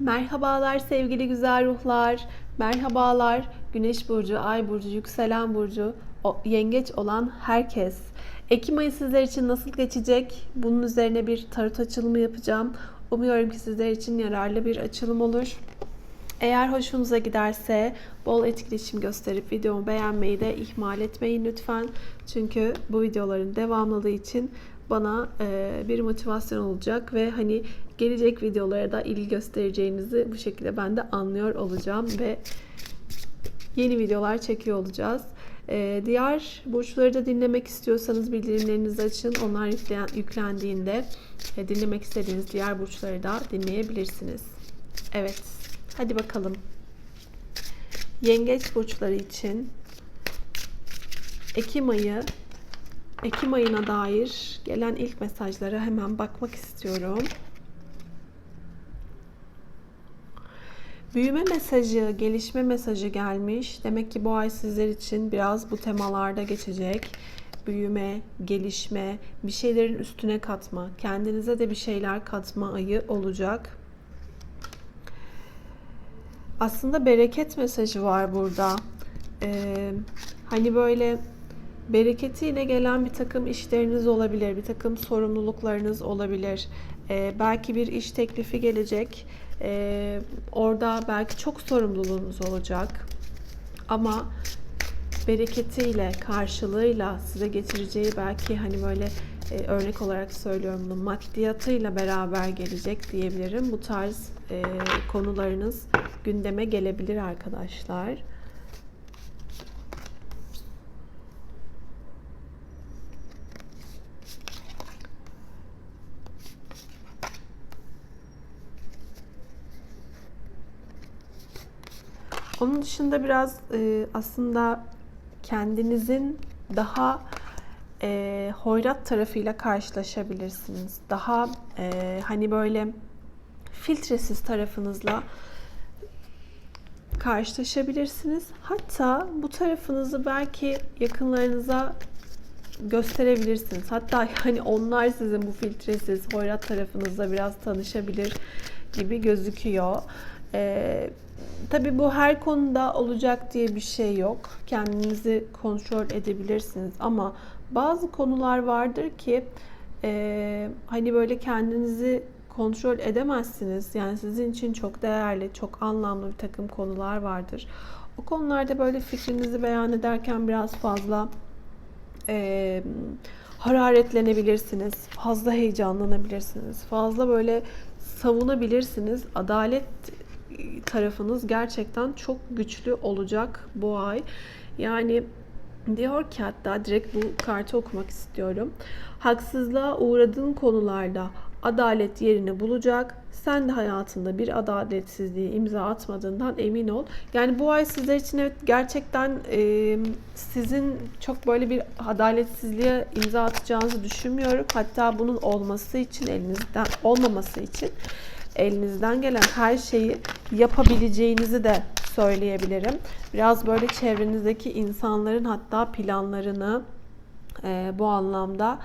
Merhabalar sevgili güzel ruhlar. Merhabalar Güneş burcu, Ay burcu, yükselen burcu, yengeç olan herkes. Ekim ayı sizler için nasıl geçecek? Bunun üzerine bir tarot açılımı yapacağım. Umuyorum ki sizler için yararlı bir açılım olur. Eğer hoşunuza giderse bol etkileşim gösterip videomu beğenmeyi de ihmal etmeyin lütfen. Çünkü bu videoların devamlılığı için bana e, bir motivasyon olacak ve hani gelecek videolara da ilgi göstereceğinizi bu şekilde ben de anlıyor olacağım ve yeni videolar çekiyor olacağız. E, diğer burçları da dinlemek istiyorsanız bildirimlerinizi açın. Onlar yüklendiğinde e, dinlemek istediğiniz diğer burçları da dinleyebilirsiniz. Evet. Hadi bakalım. Yengeç burçları için Ekim ayı Ekim ayına dair gelen ilk mesajlara hemen bakmak istiyorum. Büyüme mesajı, gelişme mesajı gelmiş. Demek ki bu ay sizler için biraz bu temalarda geçecek. Büyüme, gelişme, bir şeylerin üstüne katma, kendinize de bir şeyler katma ayı olacak. Aslında bereket mesajı var burada. Ee, hani böyle bereketiyle gelen bir takım işleriniz olabilir, bir takım sorumluluklarınız olabilir. Ee, belki bir iş teklifi gelecek. Ee, orada belki çok sorumluluğunuz olacak. Ama bereketiyle, karşılığıyla size getireceği belki hani böyle e, örnek olarak söylüyorum bunu maddiyatıyla beraber gelecek diyebilirim. Bu tarz e, konularınız gündeme gelebilir arkadaşlar. Onun dışında biraz e, aslında kendinizin daha e, hoyrat tarafıyla karşılaşabilirsiniz. Daha e, hani böyle filtresiz tarafınızla karşılaşabilirsiniz. Hatta bu tarafınızı belki yakınlarınıza gösterebilirsiniz. Hatta yani onlar sizin bu filtresiz, hoyrat tarafınızla biraz tanışabilir gibi gözüküyor. Ee, tabii bu her konuda olacak diye bir şey yok. Kendinizi kontrol edebilirsiniz ama bazı konular vardır ki e, hani böyle kendinizi kontrol edemezsiniz. Yani sizin için çok değerli, çok anlamlı bir takım konular vardır. O konularda böyle fikrinizi beyan ederken biraz fazla e, hararetlenebilirsiniz, fazla heyecanlanabilirsiniz, fazla böyle savunabilirsiniz. Adalet tarafınız gerçekten çok güçlü olacak bu ay. Yani diyor ki hatta direkt bu kartı okumak istiyorum. Haksızlığa uğradığın konularda adalet yerini bulacak. Sen de hayatında bir adaletsizliği imza atmadığından emin ol. Yani bu ay sizler için evet gerçekten e, sizin çok böyle bir adaletsizliğe imza atacağınızı düşünmüyorum. Hatta bunun olması için elinizden olmaması için elinizden gelen her şeyi yapabileceğinizi de söyleyebilirim. Biraz böyle çevrenizdeki insanların hatta planlarını e, bu anlamda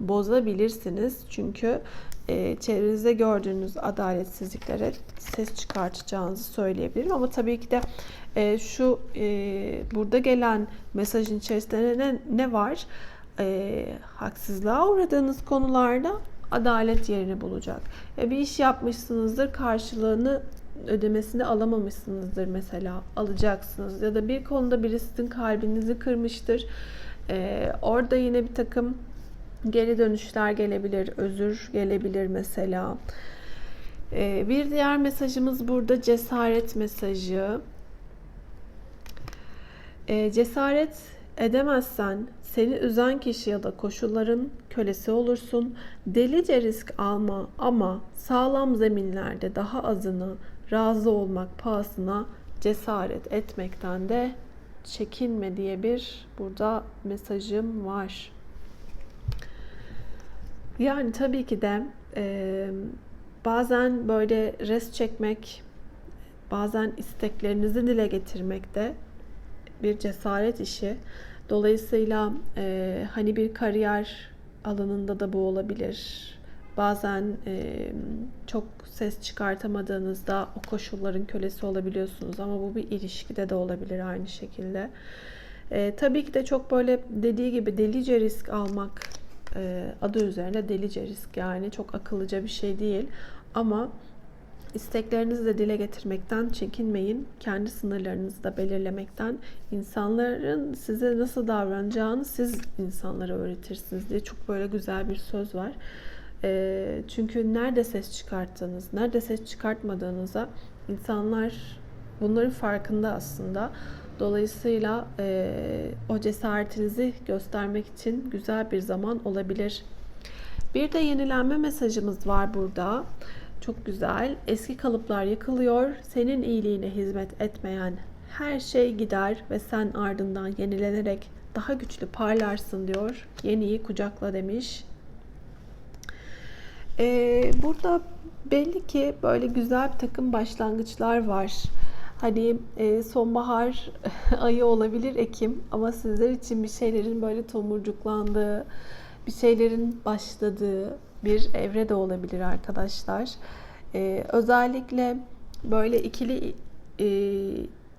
bozabilirsiniz. Çünkü e, çevrenizde gördüğünüz adaletsizliklere ses çıkartacağınızı söyleyebilirim. Ama tabii ki de e, şu e, burada gelen mesajın içerisinde ne, ne var? E, haksızlığa uğradığınız konularda adalet yerini bulacak. E, bir iş yapmışsınızdır, karşılığını ödemesini alamamışsınızdır mesela alacaksınız ya da bir konuda birisinin kalbinizi kırmıştır. E, orada yine bir takım geri dönüşler gelebilir, özür gelebilir mesela. E, bir diğer mesajımız burada cesaret mesajı. E, cesaret edemezsen seni üzen kişi ya da koşulların kölesi olursun. Delice risk alma ama sağlam zeminlerde daha azını razı olmak pahasına cesaret etmekten de çekinme diye bir burada mesajım var. Yani tabii ki de e, bazen böyle res çekmek, bazen isteklerinizi dile getirmek de bir cesaret işi. Dolayısıyla e, hani bir kariyer alanında da bu olabilir. Bazen e, çok ses çıkartamadığınızda o koşulların kölesi olabiliyorsunuz ama bu bir ilişkide de olabilir aynı şekilde. E, tabii ki de çok böyle dediği gibi delice risk almak e, adı üzerine delice risk yani çok akıllıca bir şey değil ama isteklerinizi de dile getirmekten çekinmeyin. Kendi sınırlarınızı da belirlemekten insanların size nasıl davranacağını siz insanlara öğretirsiniz diye çok böyle güzel bir söz var. E, çünkü nerede ses çıkarttığınız, nerede ses çıkartmadığınıza insanlar bunların farkında aslında. Dolayısıyla e, o cesaretinizi göstermek için güzel bir zaman olabilir. Bir de yenilenme mesajımız var burada. Çok güzel. Eski kalıplar yıkılıyor. Senin iyiliğine hizmet etmeyen her şey gider ve sen ardından yenilenerek daha güçlü parlarsın diyor. Yeniyi kucakla demiş. Ee, burada belli ki böyle güzel bir takım başlangıçlar var. Hani e, sonbahar ayı olabilir Ekim ama sizler için bir şeylerin böyle tomurcuklandığı, bir şeylerin başladığı bir evre de olabilir arkadaşlar. E, özellikle böyle ikili e,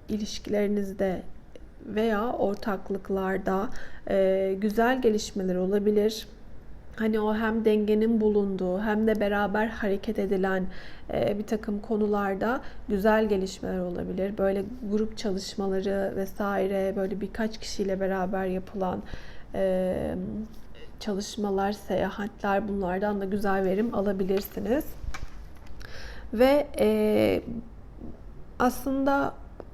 ilişkilerinizde veya ortaklıklarda e, güzel gelişmeler olabilir hani o hem dengenin bulunduğu hem de beraber hareket edilen e, bir takım konularda güzel gelişmeler olabilir. Böyle grup çalışmaları vesaire böyle birkaç kişiyle beraber yapılan e, çalışmalar, seyahatler bunlardan da güzel verim alabilirsiniz. Ve e, aslında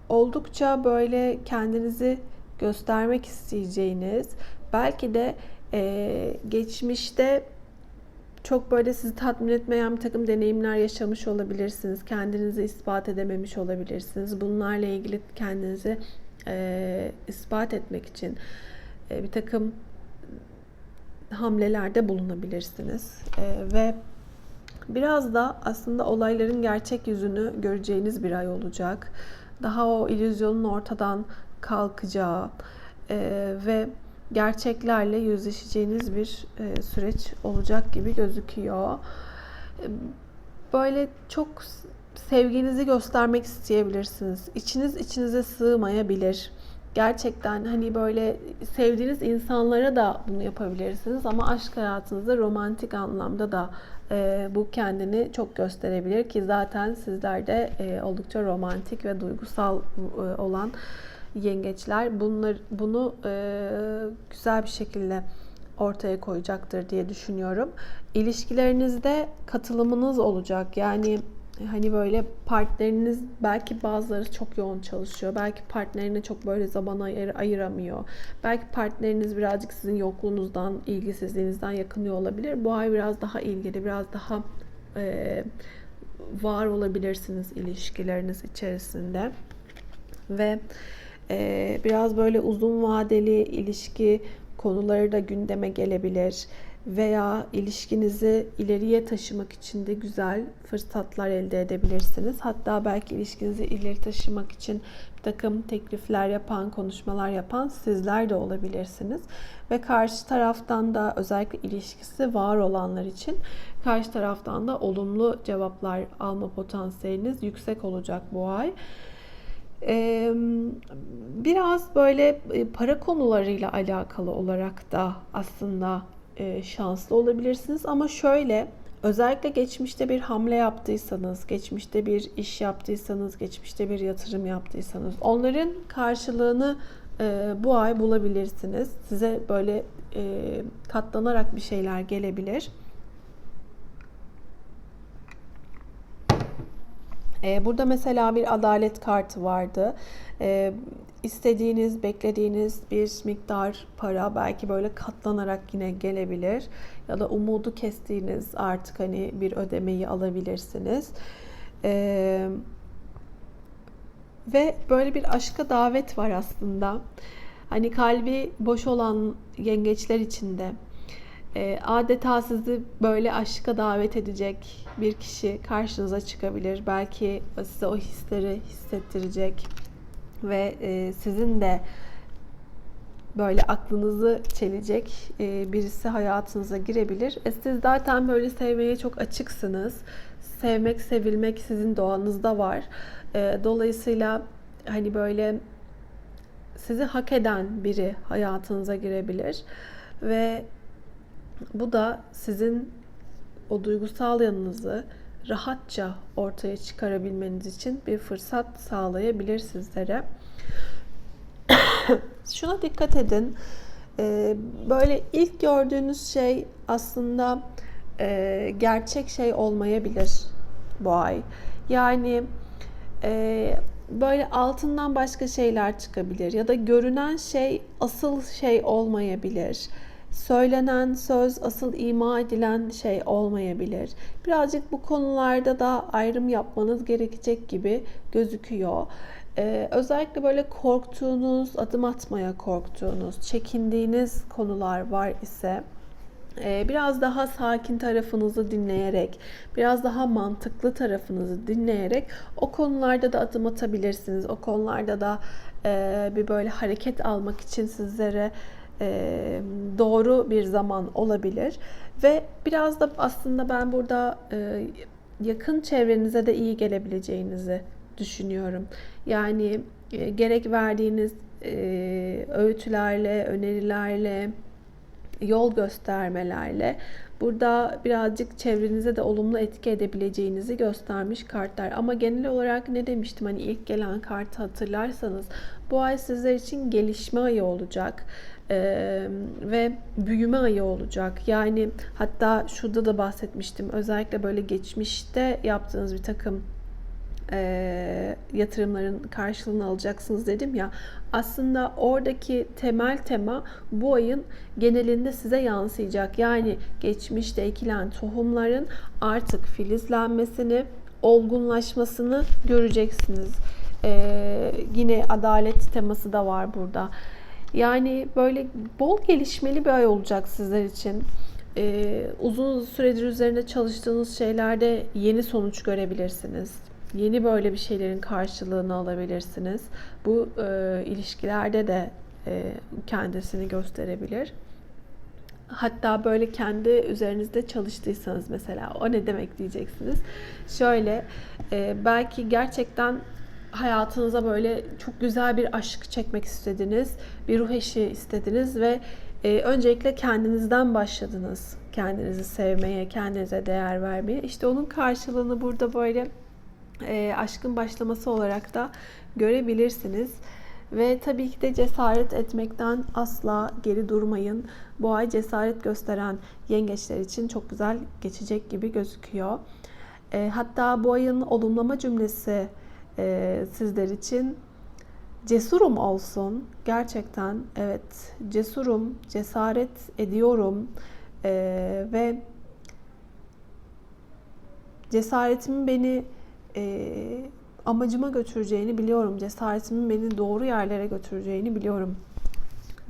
oldukça böyle kendinizi göstermek isteyeceğiniz belki de ee, geçmişte çok böyle sizi tatmin etmeyen bir takım deneyimler yaşamış olabilirsiniz. Kendinizi ispat edememiş olabilirsiniz. Bunlarla ilgili kendinizi e, ispat etmek için e, bir takım hamlelerde bulunabilirsiniz. E, ve biraz da aslında olayların gerçek yüzünü göreceğiniz bir ay olacak. Daha o illüzyonun ortadan kalkacağı e, ve gerçeklerle yüzleşeceğiniz bir e, süreç olacak gibi gözüküyor. E, böyle çok sevginizi göstermek isteyebilirsiniz. İçiniz içinize sığmayabilir. Gerçekten hani böyle sevdiğiniz insanlara da bunu yapabilirsiniz ama aşk hayatınızda romantik anlamda da e, bu kendini çok gösterebilir ki zaten sizlerde e, oldukça romantik ve duygusal e, olan yengeçler bunlar bunu e, güzel bir şekilde ortaya koyacaktır diye düşünüyorum. İlişkilerinizde katılımınız olacak. Yani hani böyle partneriniz belki bazıları çok yoğun çalışıyor. Belki partnerine çok böyle zaman ayır, ayıramıyor. Belki partneriniz birazcık sizin yokluğunuzdan, ilgisizliğinizden yakınıyor olabilir. Bu ay biraz daha ilgili, biraz daha e, var olabilirsiniz ilişkileriniz içerisinde. Ve ee, biraz böyle uzun vadeli ilişki konuları da gündeme gelebilir veya ilişkinizi ileriye taşımak için de güzel fırsatlar elde edebilirsiniz. Hatta belki ilişkinizi ileri taşımak için bir takım teklifler yapan, konuşmalar yapan sizler de olabilirsiniz. Ve karşı taraftan da özellikle ilişkisi var olanlar için karşı taraftan da olumlu cevaplar alma potansiyeliniz yüksek olacak bu ay biraz böyle para konularıyla alakalı olarak da aslında şanslı olabilirsiniz. Ama şöyle özellikle geçmişte bir hamle yaptıysanız, geçmişte bir iş yaptıysanız, geçmişte bir yatırım yaptıysanız onların karşılığını bu ay bulabilirsiniz. Size böyle katlanarak bir şeyler gelebilir. Burada mesela bir adalet kartı vardı. Ee, istediğiniz, beklediğiniz bir miktar para belki böyle katlanarak yine gelebilir. Ya da umudu kestiğiniz artık hani bir ödemeyi alabilirsiniz. Ee, ve böyle bir aşka davet var aslında. Hani kalbi boş olan yengeçler için de e, adeta sizi böyle aşka davet edecek bir kişi karşınıza çıkabilir. Belki size o hisleri hissettirecek ve e, sizin de böyle aklınızı çelecek e, birisi hayatınıza girebilir. E, siz zaten böyle sevmeye çok açıksınız. Sevmek, sevilmek sizin doğanızda var. E, dolayısıyla hani böyle sizi hak eden biri hayatınıza girebilir ve bu da sizin o duygusal yanınızı rahatça ortaya çıkarabilmeniz için bir fırsat sağlayabilir sizlere. Şuna dikkat edin. Ee, böyle ilk gördüğünüz şey aslında e, gerçek şey olmayabilir bu ay. Yani e, böyle altından başka şeyler çıkabilir ya da görünen şey asıl şey olmayabilir. Söylenen söz asıl ima edilen şey olmayabilir. Birazcık bu konularda da ayrım yapmanız gerekecek gibi gözüküyor. Ee, özellikle böyle korktuğunuz, adım atmaya korktuğunuz, çekindiğiniz konular var ise e, biraz daha sakin tarafınızı dinleyerek, biraz daha mantıklı tarafınızı dinleyerek o konularda da adım atabilirsiniz. O konularda da e, bir böyle hareket almak için sizlere e, doğru bir zaman olabilir. Ve biraz da aslında ben burada yakın çevrenize de iyi gelebileceğinizi düşünüyorum. Yani gerek verdiğiniz öğütlerle, önerilerle, yol göstermelerle burada birazcık çevrenize de olumlu etki edebileceğinizi göstermiş kartlar. Ama genel olarak ne demiştim hani ilk gelen kartı hatırlarsanız bu ay sizler için gelişme ayı olacak. Ee, ve büyüme ayı olacak. Yani hatta şurada da bahsetmiştim. Özellikle böyle geçmişte yaptığınız bir takım e, yatırımların karşılığını alacaksınız dedim ya. Aslında oradaki temel tema bu ayın genelinde size yansıyacak. Yani geçmişte ekilen tohumların artık filizlenmesini, olgunlaşmasını göreceksiniz. Ee, yine adalet teması da var burada. Yani böyle bol gelişmeli bir ay olacak sizler için. Ee, uzun süredir üzerinde çalıştığınız şeylerde yeni sonuç görebilirsiniz yeni böyle bir şeylerin karşılığını alabilirsiniz. Bu e, ilişkilerde de e, kendisini gösterebilir. Hatta böyle kendi üzerinizde çalıştıysanız mesela o ne demek diyeceksiniz. Şöyle e, belki gerçekten hayatınıza böyle çok güzel bir aşk çekmek istediniz, bir ruh eşi istediniz ve e, öncelikle kendinizden başladınız. Kendinizi sevmeye, kendinize değer vermeye. İşte onun karşılığını burada böyle e, aşkın başlaması olarak da görebilirsiniz. Ve tabii ki de cesaret etmekten asla geri durmayın. Bu ay cesaret gösteren yengeçler için çok güzel geçecek gibi gözüküyor. E, hatta bu ayın olumlama cümlesi e, sizler için cesurum olsun. Gerçekten evet cesurum, cesaret ediyorum e, ve cesaretimin beni e, amacıma götüreceğini biliyorum. Cesaretimin beni doğru yerlere götüreceğini biliyorum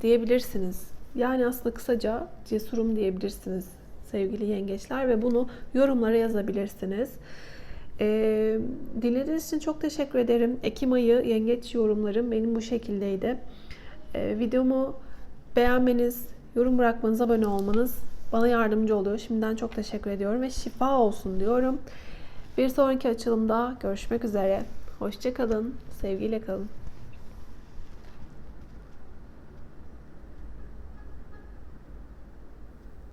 diyebilirsiniz. Yani aslında kısaca cesurum diyebilirsiniz sevgili yengeçler ve bunu yorumlara yazabilirsiniz. E, dinlediğiniz için çok teşekkür ederim. Ekim ayı yengeç yorumlarım benim bu şekildeydi. E, videomu beğenmeniz, yorum bırakmanız, abone olmanız bana yardımcı oluyor. Şimdiden çok teşekkür ediyorum ve şifa olsun diyorum. Bir sonraki açılımda görüşmek üzere. Hoşçakalın, sevgiyle kalın.